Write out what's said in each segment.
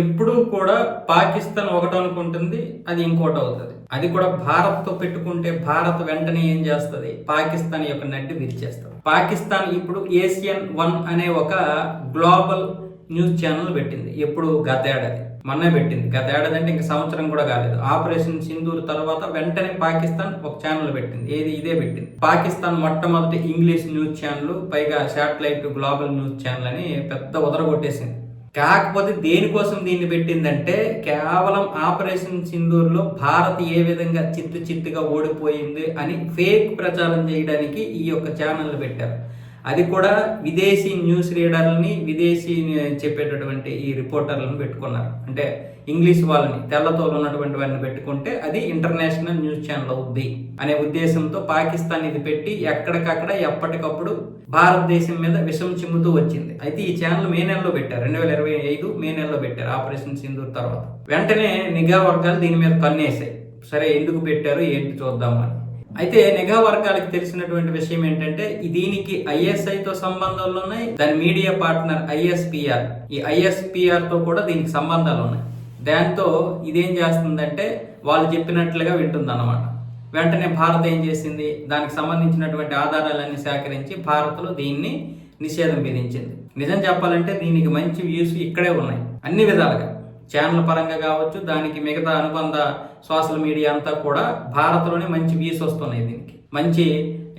ఎప్పుడూ కూడా పాకిస్తాన్ ఒకటి అనుకుంటుంది అది ఇంకోటి అవుతుంది అది కూడా భారత్తో పెట్టుకుంటే భారత్ వెంటనే ఏం చేస్తుంది? పాకిస్తాన్ యొక్క నడ్డి విరిచేస్తుంది. పాకిస్తాన్ ఇప్పుడు ఏసియన్ వన్ అనే ఒక గ్లోబల్ న్యూస్ ఛానల్ పెట్టింది. ఎప్పుడు గతేడాది మొన్నే పెట్టింది. గత ఏడాది అంటే ఇంకా సంవత్సరం కూడా కాలేదు. ఆపరేషన్ సింధూర్ తర్వాత వెంటనే పాకిస్తాన్ ఒక ఛానల్ పెట్టింది. ఏది? ఇదే పెట్టింది. పాకిస్తాన్ మొట్టమొదటి ఇంగ్లీష్ న్యూస్ ఛానల్ పైగా శాటిలైట్ గ్లోబల్ న్యూస్ ఛానల్ అని పెద్ద ఉదరగొట్టేసింది. కాకపోతే దేనికోసం దీన్ని పెట్టిందంటే కేవలం ఆపరేషన్ సింధూర్లో భారత్ ఏ విధంగా చిత్తు చిత్తుగా ఓడిపోయింది అని ఫేక్ ప్రచారం చేయడానికి ఈ యొక్క ఛానల్ పెట్టారు. అది కూడా విదేశీ న్యూస్ రీడర్లని విదేశీ చెప్పేటటువంటి ఈ రిపోర్టర్లను పెట్టుకున్నారు. అంటే ఇంగ్లీష్ వాళ్ళని తెల్లతోలు ఉన్నటువంటి వారిని పెట్టుకుంటే అది ఇంటర్నేషనల్ న్యూస్ ఛానల్ అవుద్ది అనే ఉద్దేశంతో పాకిస్తాన్ ఇది పెట్టి ఎక్కడికక్కడ ఎప్పటికప్పుడు భారతదేశం మీద విషం చిమ్ముతూ వచ్చింది. అయితే ఈ ఛానల్ మే నెలలో పెట్టారు. రెండు వేల ఇరవై ఐదు మే నెలలో పెట్టారు ఆపరేషన్ సింధూర్ తర్వాత. వెంటనే నిఘా వర్గాలు దీని మీద కన్నేసాయి. సరే ఎందుకు పెట్టారు? ఏంటి చూద్దామని అయితే నిఘా వర్గాలకు తెలిసినటువంటి విషయం ఏంటంటే దీనికి ఐఎస్ఐతో తో సంబంధాలు ఉన్నాయి దాని మీడియా పార్ట్నర్ ఐఎస్పిఆర్. ఈ ఐఎస్పిఆర్తో కూడా దీనికి సంబంధాలు ఉన్నాయి. దాంతో ఇదేం చేస్తుందంటే వాళ్ళు చెప్పినట్లుగా వింటుంది వెంటనే భారత్ ఏం చేసింది? దానికి సంబంధించినటువంటి ఆధారాలన్నీ సేకరించి భారత్లో దీన్ని నిషేధం విధించింది. నిజం చెప్పాలంటే దీనికి మంచి వ్యూస్ ఇక్కడే ఉన్నాయి అన్ని విధాలుగా. ఛానల్ పరంగా కావచ్చు దానికి మిగతా అనుబంధ సోషల్ మీడియా అంతా కూడా భారత్లోనే మంచి వ్యూస్ వస్తున్నాయి దీనికి. మంచి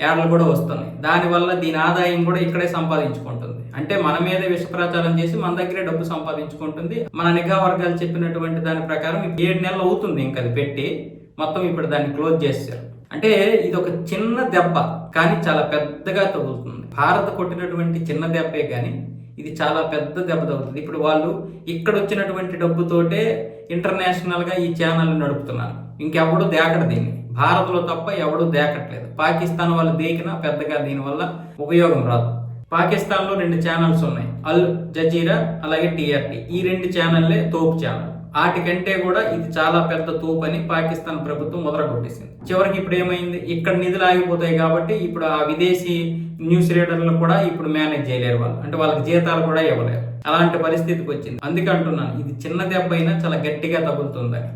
యాడ్లు కూడా వస్తున్నాయి. దానివల్ల దీని ఆదాయం కూడా ఇక్కడే సంపాదించుకుంటుంది. అంటే మన మీదే విష ప్రచారం చేసి మన దగ్గరే డబ్బు సంపాదించుకుంటుంది. మన నిఘా వర్గాలు చెప్పినటువంటి దాని ప్రకారం ఏడు నెలలు అవుతుంది ఇంకా అది పెట్టి మొత్తం ఇప్పుడు దాన్ని క్లోజ్ చేశారు. అంటే ఇది ఒక చిన్న దెబ్బ కానీ చాలా పెద్దగా తగులుతుంది. భారత్ కొట్టినటువంటి చిన్న దెబ్బే కానీ ఇది చాలా పెద్ద దెబ్బ తగులుతుంది. ఇప్పుడు వాళ్ళు ఇక్కడ వచ్చినటువంటి డబ్బుతోటే ఇంటర్నేషనల్గా ఈ ఛానల్ని నడుపుతున్నారు. ఇంకెవడు దేకడు దీన్ని. భారత్లో తప్ప ఎవడూ దేకట్లేదు. పాకిస్తాన్ వాళ్ళు దేకినా పెద్దగా దీనివల్ల ఉపయోగం రాదు. పాకిస్తాన్లో రెండు ఛానల్స్ ఉన్నాయి. అల్ జజీరా అలాగే టీఆర్టీ. ఈ రెండు ఛానల్లే తోపు ఛానల్. వాటికంటే కూడా ఇది చాలా పెద్ద తోపు అని పాకిస్తాన్ ప్రభుత్వం మొదలగొట్టేసింది చివరికి ఇప్పుడు ఏమైంది? ఇక్కడ నిధులు ఆగిపోతాయి కాబట్టి ఇప్పుడు ఆ విదేశీ న్యూస్ రీడర్లు కూడా ఇప్పుడు మేనేజ్ చేయలేరు వాళ్ళు. అంటే వాళ్ళకి జీతాలు కూడా ఇవ్వలేరు. అలాంటి పరిస్థితికి వచ్చింది. అందుకే అంటున్నాను ఇది చిన్న దెబ్బ అయినా చాలా గట్టిగా తగులుతుందని.